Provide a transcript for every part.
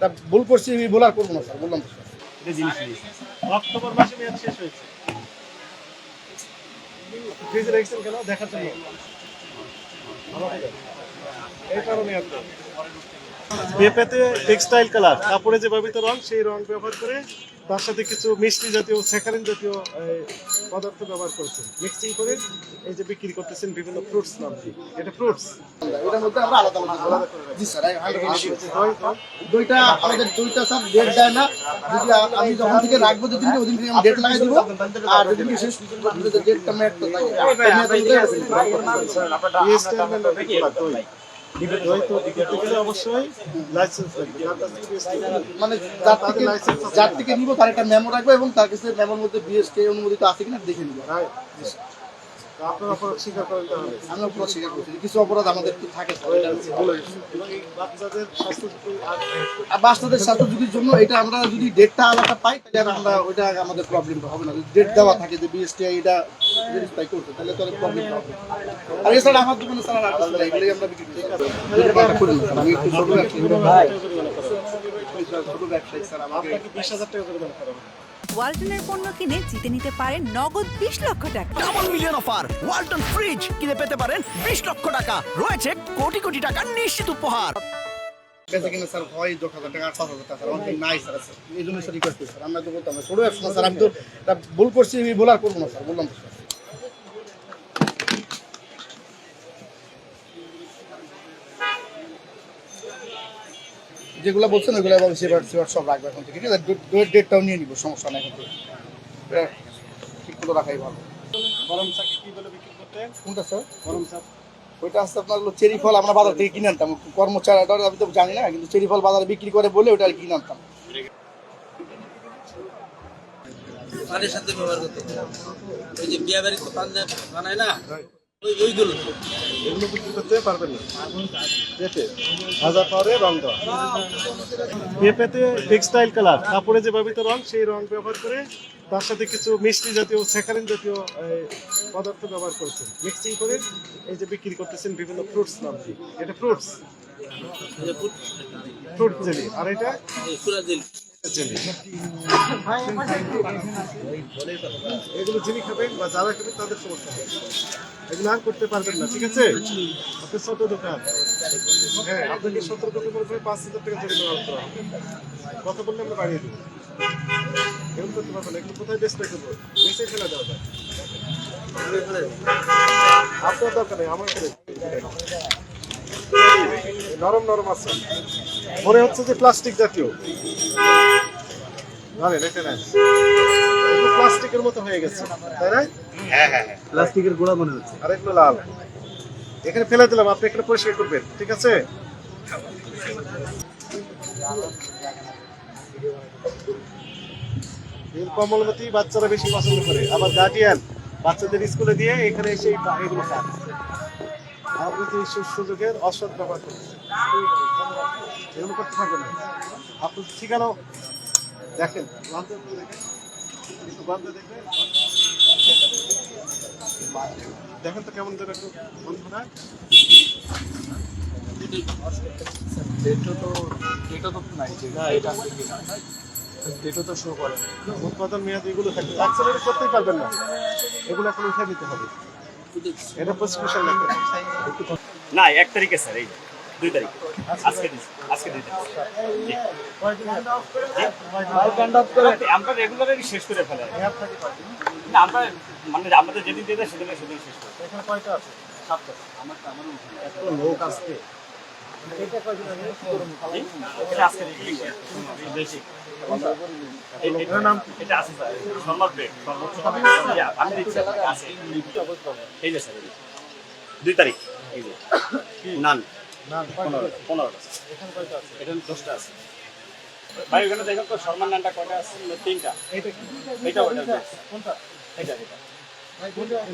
তা ভুল করছি আমি বলার করব না স্যার বললাম তো স্যার। জিনিস অক্টোবর মাসে মেয়াদ শেষ হয়েছে। ফ্রিজে রেখেছেন কেন? দেখার জন্য। এই কারণে আপনার পেঁপেতে টেক্সটাইল কালার কাপড়ে যে ব্যবহৃত রং সেই রং ব্যবহার করে তার সাথে কিছু মিষ্টি জাতীয় স্যাকারিন জাতীয় পদার্থ ব্যবহার করেছেন। মিক্সিং করে এই যে বিক্রি করতেছেন বিভিন্ন ফ্রুটস নাম দিয়ে এটা ফ্রুটস এটার মধ্যে আমরা আলাদা আলাদা জি স্যার দুইটা আমাদের দুইটা স্যার ডেট দেয় না। যদি আমি যখন থেকে রাখব যেদিন ওদিন থেকে আমি ডেট লাগাই দিব। আর যেদিন শেষ ডেটটা ম্যাট তো দই। তো করতে গেলে অবশ্যই লাইসেন্স লাগবে। যার থেকে মানে যার থেকে যার থেকে নিব তার একটা মেমো রাখব এবং তার কাছে মেমোর মধ্যে বিএসকে অনুমোদিত আছে কিনা দেখে নিব. আপনার অপরাধ স্বীকার আমি অপরাধ স্বীকার করছি। কিছু অপরাধ আমাদের থাকে বাচ্চাদের স্বাস্থ্য বাচ্চাদের ঝুঁকির জন্য এটা আমরা যদি ডেটটা আলাদা পাই তাহলে আমরা ওইটা আমাদের প্রবলেমটা হবে না। যদি ডেট দেওয়া থাকে যে বিএসটি এটা করতে তাহলে প্রবলেম হবে আর এছাড়া আমার দোকানে স্যার আর কিছু এগুলোই আমরা বিক্রি করি দুটো পাল্টা করি না, স্যার। আমি একটু ছোট ব্যবসায়ী ছোট ব্যবসায়ী স্যার আমাকে বিশ হাজার টাকা করা হবে। ওয়ালটনের পণ্য কিনে জিতে নিতে পারেন নগদ বিশ লক্ষ টাকা। Double million offer Walton fridge কিনে পেতে পারেন বিশ লক্ষ টাকা। রয়েছে কোটি কোটি টাকার নিশ্চিত উপহার। বেঁচে কিনা স্যার? হয় দশ হাজার টাকা পাঁচ হাজার টাকা নাই স্যার এই জন্য স্যার রিকোয়েস্ট করি স্যার। আমরা তো বলতাম না ব্যবসা স্যার। আমি তো ভুল করছি আমি বলার করব না স্যার। বললাম তো স্যার। যেগুলো বলছেন ওগুলো এবং সেবার সেবার সব রাখবে এখন থেকে। ঠিক আছে ডেট ডেটটাও নিয়ে নিব সমস্যা নেই এখন থেকে। ঠিক করে রাখাই ভালো। গরম চাকে কি বলে বিক্রি করতে? কোনটা স্যার? গরম চাপ ওইটা হচ্ছে আপনার হলো চেরি ফল আমরা বাজার থেকে কিনে আনতাম। কর্মচারীটা আমি তো জানি না কিন্তু চেরি ফল বাজারে বিক্রি করে বলে ওটা আর কিনে আনতাম। পানের সাথে ব্যবহার করতে ওই যে বিয়া বাড়িতে পান বানায় না? ওই ওইগুলো। এগুলো বিক্রি করতে পারবেন না। পেঁপে ভাজা পরে রং দেওয়া। পেঁপেতে টেক্সটাইল কালার কাপড়ে যে ব্যবহৃত রং সেই রং ব্যবহার করে তার সাথে কিছু মিষ্টি জাতীয় স্যাকারিন জাতীয় পদার্থ ব্যবহার করেছেন। মিক্সিং করে এই যে বিক্রি করতেছেন বিভিন্ন ফ্রুটস নাম এটা ফ্রুটস ফ্রুট জেলি আর এটা? জেলি এগুলো যিনি খাবেন বা যারা খাবেন তাদের সমস্যা হবে। এগুলো আর করতে পারবেন না, ঠিক আছে? আপনার ছোট দোকান হ্যাঁ আপনাকে সতেরো টাকা করে পাঁচ হাজার টাকা জরিমানা করা হবে। কত বললে আমরা বাড়িয়ে দেবো। এরকম করতে পারব না। এগুলো কোথায় বেচতে করব বেচে ফেলে দেওয়া যায়। আপনার দরকার নেই, আমার নরম নরম আছে। মনে হচ্ছে যে প্লাস্টিক জাতীয়। জানেন এটা নেন প্লাস্টিকের মতো হয়ে গেছে তাই না? প্লাস্টিকের গোড়া মনে হচ্ছে। আর এগুলো লাল। এখানে ফেলে দিলাম আপনি এখানে পরিষ্কার করবেন ঠিক আছে? নীল কমলমতি বাচ্চারা বেশি পছন্দ করে। আবার গার্ডিয়ান বাচ্চাদের স্কুলে দিয়ে এখানে এসে এগুলো খান আপনি তো সুযোগের অসৎ ব্যবহার করছেন এগুলো করতে থাকবেন না। আপনি ঠিকানাও দেখেন দেখেন তো কেমন দেবে একটু বন্ধুরা। উৎপাদন মেয়াদ এগুলো থাকে। অ্যাক্সেলারেট করতেই পারবেন না। এগুলো এখন উঠে নিতে হবে। এটা প্রেসক্রিপশন লাগবে না এক তারিখে স্যার এই দুই তারিখ। আজকে দিচ্ছি আজকে দুই তারিখ। আমরা রেগুলারই শেষ করে ফেলে। না আমরা মানে আমাদের যেদিন দিয়ে দেয় সেদিনে সেদিন শেষ করে। এখানে কয়টা আছে? সাতটা। এত লোক আসছে দুই তারিখ। নান। পনেরো। পনেরোটা। এখানে কয়টা আছে? এখানে দশটা আছে। ভাই ওখানে দেখেন তো শর্মার নানটা কয়টা আছে? তিনটা। ওটা কোনটা? এটা এটা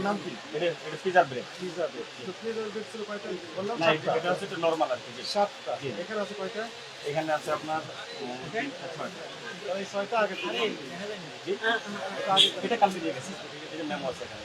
নাম কি? এটা এটা পিজার ব্রেড পিজা বেড তো পিজা বেড ছিল কয়টা? বললাম না এটা এটা হচ্ছে নর্মাল আর কি সাতটা। এখানে আছে কয়টা? এখানে আছে আপনার ছয়টা। ছয়টা আগে এটা কালকে দিয়ে গেছে। এটা মেমো আছে এখানে।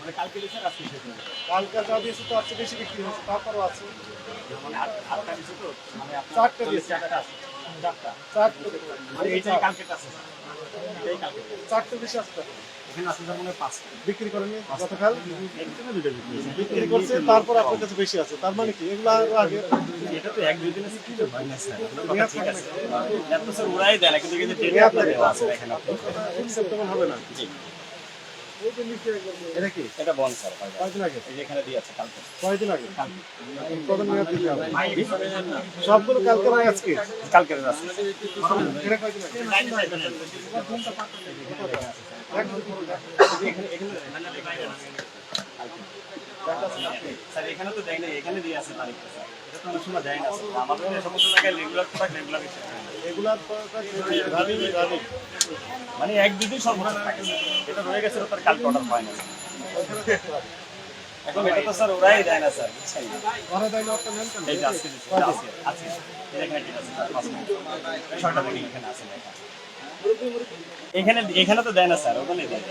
মানে কালকে দিয়েছে আজকে শেষ হয়ে যাবে। কালকে যা দিয়েছে তো আজকে বেশি বিক্রি হয়েছে তারপরও আছে। মানে আটটা দিয়েছে তো? মানে আপনার দিয়েছে। চারটা চারটা। চারটে মানে এইটাই কালকে আছে এটাই কালকে চারটে বেশি আছে এখানে আছে তার মানে পাঁচটা। বিক্রি করেনি গতকাল? একটা দুটো বিক্রি করছে। তারপর আপনার কাছে বেশি আছে। তার মানে কি? এগুলো আরও আগে এটা তো এক দুই দিনের ছুটি তো হয় না স্যার কথা ঠিক আছে। এত স্যার ওরাই দেয় না কিন্তু কিন্তু ডেটে আপনার আছে এখানে। অ্যাকসেপ্টেবল হবে না। জি। এটা কি? এটা বন স্যার হয়। কয়দিন আগে এই যে এখানে দিয়ে আছে কালকে। কয়দিন আগে কত মেয়াদ দিতে হবে সবগুলো কালকে নয় আজকে? কালকে আছে এটা কয়দিন আগে স্যার এখানে তো দেয় না এখানে দিয়ে আছে তারিখটা স্যার এটা তো অনেক সময় দেয় না। স্যার আমাদের সমস্ত জায়গায় regular product regular running running মানে এক থাকে। এটা রয়ে গেছে তার কালকে অর্ডার হয় না এখন এটা তো স্যার ওরাই দেয় না স্যার বুঝছেন? ওরা দেয় না ওটা নেন কেন এই যে আজকে আজকে এখানে ঠিক আছে স্যার মিনিট। এখানে আছে লেখা। এখানে? এখানে তো দেয় না স্যার ওখানে দেয়।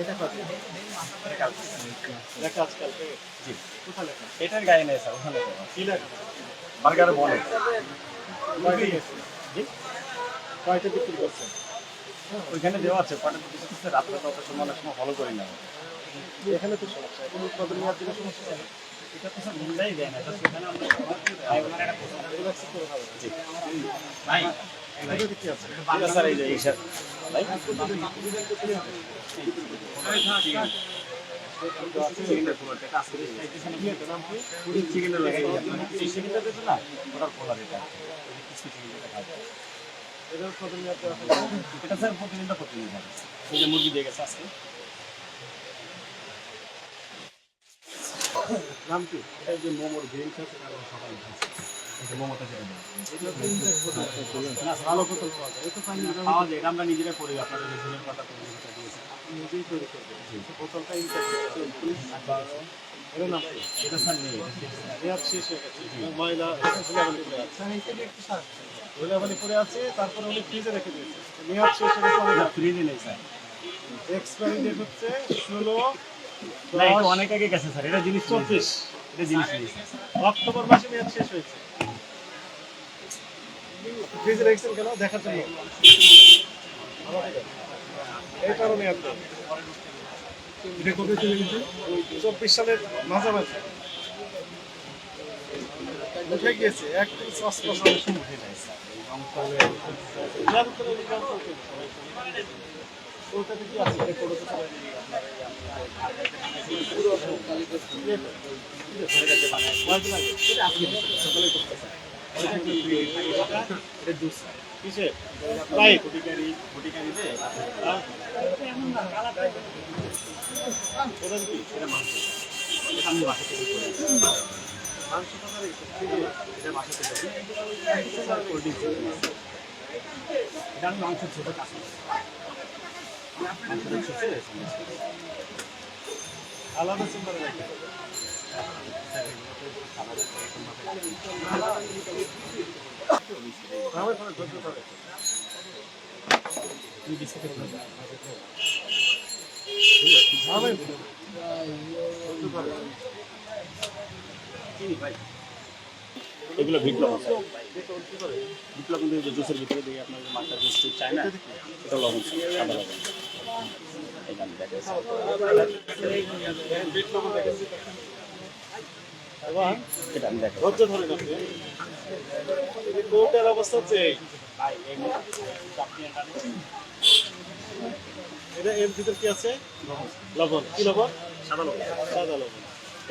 এটা কত এটা কালকে। জি। এটার গায়ে নেই স্যার ওখানে। কি বার্গার বলে কয়টা কয়টা বিক্রি করছে ওইখানে দেওয়া আছে কটা দিতে স্যার আপনার তো অত সময় অনেক সময় ফলো করি না এখানে তো সমস্যা এখন উৎপাদন দিলে সমস্যা এটা তো স্যার মূল্যই দেয় না এটা সেখানে আমরা ভাই আছে ঠিক আছে স্যার এই যে এই স্যার ভাই চিকেনের পুরো এটা নাম কি এটা স্যার প্রতিদিনটা প্রতিদিন এই যে মুরগি দিয়ে গেছে আজকে নাম কি এটা যে মোমোর গ্রিল আছে আর সকালে খাইছে মোমোটা দেয়। ভালো পাওয়া যায় এটা আমরা নিজেরা করি আপনাদের পাতা তৈরি দিয়েছি নিজেই তৈরি করবে। বোতলটা ধুলাবালি পড়ে আছে। তারপরে উনি ফ্রিজে রেখে দিয়েছে। মেয়াদ শেষ হয়ে গেছে ফ্রিজে নেই স্যার। এক্সপায়ারি ডেট হচ্ছে ষোলো অনেক আগে গেছে স্যার। এটা জিনিস চব্বিশ। এটা জিনিস অক্টোবর মাসে মেয়াদ শেষ হয়েছে। ফ্রিজে রেখেছেন কেন? দেখার জন্য। এই কারণে এত এটা কবে চলে গেছে? চব্বিশ সালের মাঝামাঝি। উঠে গিয়েছে এক অস্পষ্ট কিসে? Sprite? ফুটিকারি ফুটিকারিতে হ্যাঁ? কি? মাংস এটা আমি বাসা থেকে করি মাংস? এটা বাসা ছোট আলাদা রাখি। এগুলো বিপ্লব বিপ্লব কিন্তু জুসের ভিতরে দিয়ে আপনার যে মাথা জুস চায় না, এটা লবণ সাদা লবণ আমি এটা আমি ধৈর্য ধরে কোর্টের অবস্থা হচ্ছে এই। ভাই এই চাটনি এটা এর ভিতর কি আছে? লবণ। কি লবণ? সাদা লবণ। সাদা লবণ।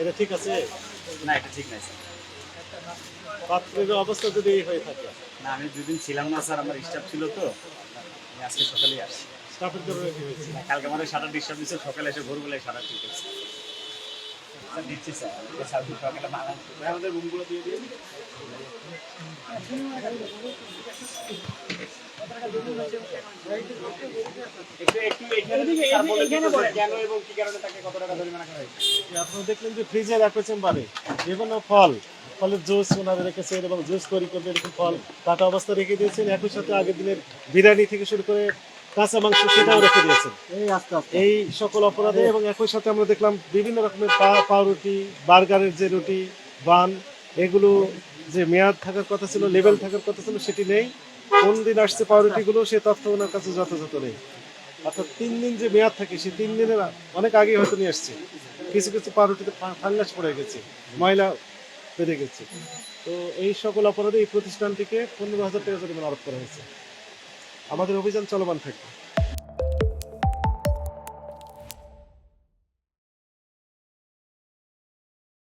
এটা ঠিক আছে? না এটা ঠিক নাই পাত্রের অবস্থা যদি এই হয়ে থাকে। না আমি দুদিন ছিলাম না স্যার আমার স্টাফ ছিল তো। আমি আজকে সকালেই আসছি। স্টাফের জন্য কালকে আমাদের সারা ডিস্টার্ব দিচ্ছে সকালে এসে ভোরবেলায় সারা ঠিক আছে দিচ্ছি স্যার। সকালে আমাদের রুমগুলো দিয়ে দিন। কেন করা আপনারা দেখলেন যে ফ্রিজে রাখা চেম্বারে বিভিন্ন ফল ফলের জুস ওনারা রেখেছেন এবং জুস তৈরি করবে এরকম ফল। কাটা অবস্থা রেখে দিয়েছেন। একই সাথে আগের দিনের বিরিয়ানি থেকে শুরু করে কাঁচা মাংস সেটাও রেখে দিয়েছেন। এই সকল অপরাধে এবং একই সাথে আমরা দেখলাম বিভিন্ন রকমের পা পাউরুটি বার্গারের যে রুটি বান এগুলো যে মেয়াদ থাকার কথা ছিল লেভেল থাকার কথা ছিল সেটি নেই। কোন দিন আসছে পাউরুটিগুলো সে তথ্য ওনার কাছে যথাযথ নেই। অর্থাৎ তিন দিন যে মেয়াদ থাকে সেই তিন দিনের অনেক আগে হয়তো নিয়ে আসছে। কিছু কিছু পাউরুটিতে ফাঙ্গাস পড়ে গেছে ময়লা বেড়ে গেছে। তো এই সকল অপরাধে এই প্রতিষ্ঠানটিকে পনেরো হাজার টাকা জরিমানা আরোপ করা হয়েছে। আমাদের অভিযান চলমান থাকবে।